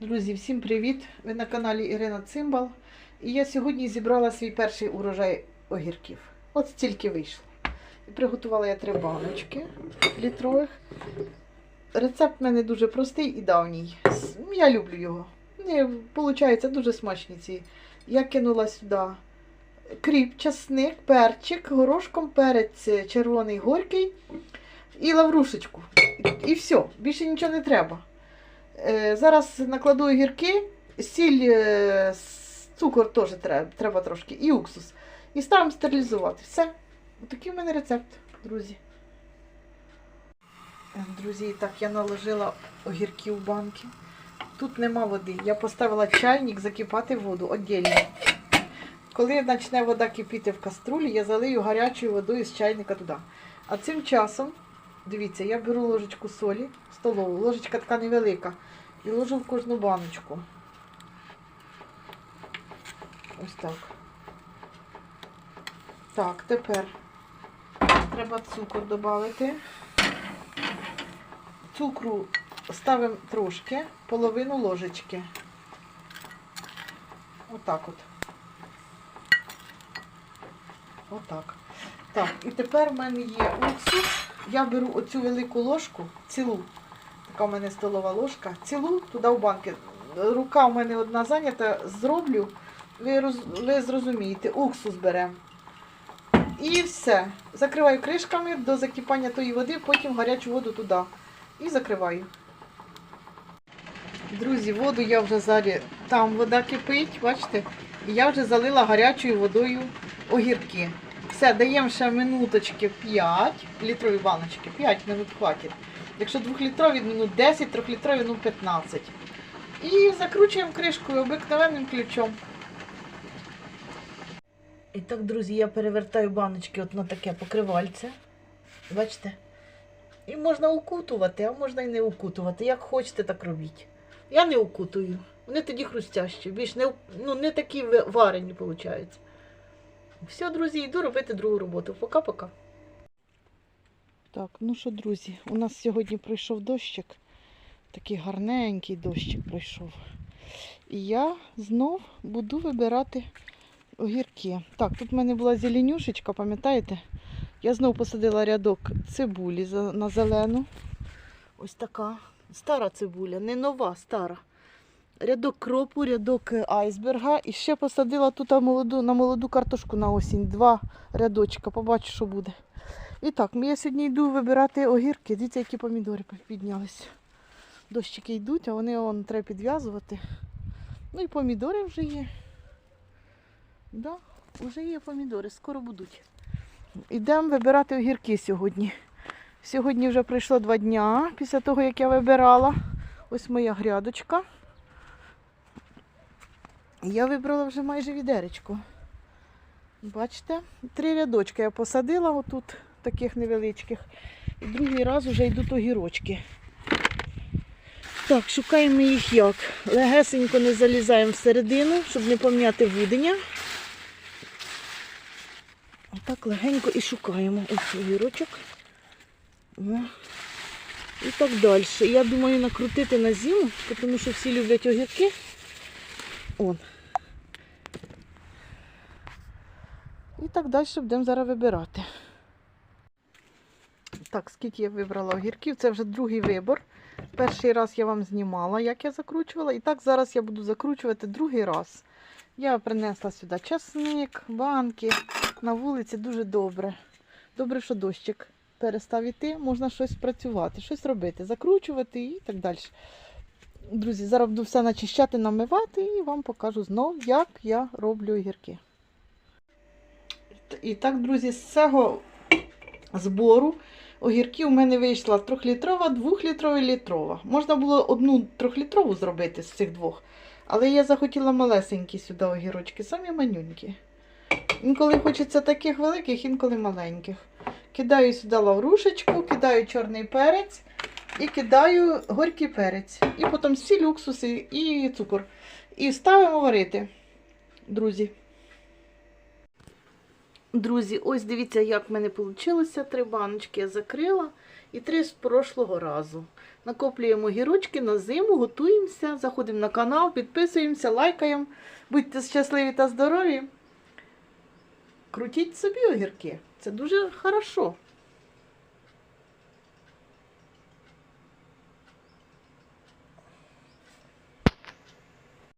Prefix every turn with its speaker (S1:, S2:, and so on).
S1: Друзі, всім привіт! Ви на каналі Ірина Цимбал. І я сьогодні зібрала свій перший урожай огірків. От стільки вийшло. І приготувала я три баночки літрових. Рецепт в мене дуже простий і давній. Я люблю його. Не, виходить, дуже смачні ці. Я кинула сюди кріп, часник, перчик, горошком, перець червоний горький і лаврушечку. І все, більше нічого не треба. Е, Зараз накладу огірки, сіль, е, цукор теж треба, треба трошки, і уксус. І ставимо стерилізувати. Все. Отакий в мене рецепт, друзі. Друзі, так я наложила огірки в банки. Тут нема води. Я поставила чайник закипати воду віддільно. Коли почне вода кипіти в каструлі, я залию гарячою водою з чайника туди. А цим часом, дивіться, я беру ложечку солі столову, ложечка така невелика. І ложу в кожну баночку. Ось так. Так, тепер треба цукор додати. Цукру ставимо трошки, половину ложечки. Отак от. Отак. Так, і тепер в мене є уксус. Я беру оцю велику ложку, цілу. Така в мене столова ложка. Цілу туди в банки. Рука в мене одна зайнята, зроблю. Ви, роз, ви зрозумієте, уксус беремо. І все. Закриваю кришками до закипання тої води, потім гарячу воду туди. І закриваю. Друзі, воду я вже зараз. Там вода кипить, бачите? І я вже залила гарячою водою огірки. Все, даємо ще минуточки 5, літрові баночки, 5 минут хватить. Якщо 2-літрові, минут 10, 3-літрові, ну 15. І закручуємо кришкою обикновенним ключом. І так, друзі, я перевертаю баночки от на таке покривальце. Бачите? І можна укутувати, а можна і не укутувати. Як хочете, так робіть. Я не укутую. Вони тоді хрустящі, більш не, ну, не такі варені, виходить. Все, друзі, йду робити другу роботу. Пока-пока. Так, ну що, друзі, у нас сьогодні пройшов дощик. Такий гарненький дощик пройшов. І я знов буду вибирати огірки. Так, тут в мене була зеленюшечка, пам'ятаєте? Я знов посадила рядок цибулі на зелену. Ось така. Стара цибуля, не нова, стара. Рядок кропу, рядок е, айсберга. І ще посадила тут молоду, на молоду картошку на осінь. Два рядочка. Побачу, що буде. І так, я сьогодні йду вибирати огірки. Дивіться, які помідори піднялися. Дощики йдуть, а вони вон, треба підв'язувати. Ну і помідори вже є. Да, вже є помідори, скоро будуть. Йдемо вибирати огірки сьогодні. Сьогодні вже пройшло два дня після того, як я вибирала. Ось моя грядочка. Я вибрала вже майже відеречко. Бачите, три рядочки я посадила отут, таких невеличких. І другий раз вже йдуть огірочки. Так, шукаємо їх як. Легесенько не залізаємо всередину, щоб не пом'яти вудення. Отак легенько і шукаємо. Ось огірочок. О. І так далі. Я думаю накрутити на зиму, тому що всі люблять огірки. Он. І так далі будемо зараз вибирати. Так, скільки я вибрала огірків, це вже другий вибор. Перший раз я вам знімала, як я закручувала. І так зараз я буду закручувати другий раз. Я принесла сюди часник, банки. На вулиці дуже добре. Добре, що дощик перестав іти, можна щось працювати, щось робити, закручувати і так далі. Друзі, зараз буду все начищати, намивати і вам покажу знов, як я роблю огірки. І так, друзі, з цього збору огірків у мене вийшла 3-літрова, 2-літрова і літрова. Можна було одну 3-літрову зробити з цих двох. Але я захотіла малесенькі сюди огірочки, самі манюнькі. Інколи хочеться таких великих, інколи маленьких. Кидаю сюди лаврушечку, кидаю чорний перець і кидаю горький перець. І потім сіль, уксус і- і цукор. І ставимо варити, друзі. Друзі, ось дивіться, як в мене вийшло. Три баночки я закрила і три з прошлого разу. Накоплюємо гірочки на зиму, готуємося, заходимо на канал, підписуємося, лайкаємо. Будьте щасливі та здорові. Крутіть собі огірки. Це дуже хорошо.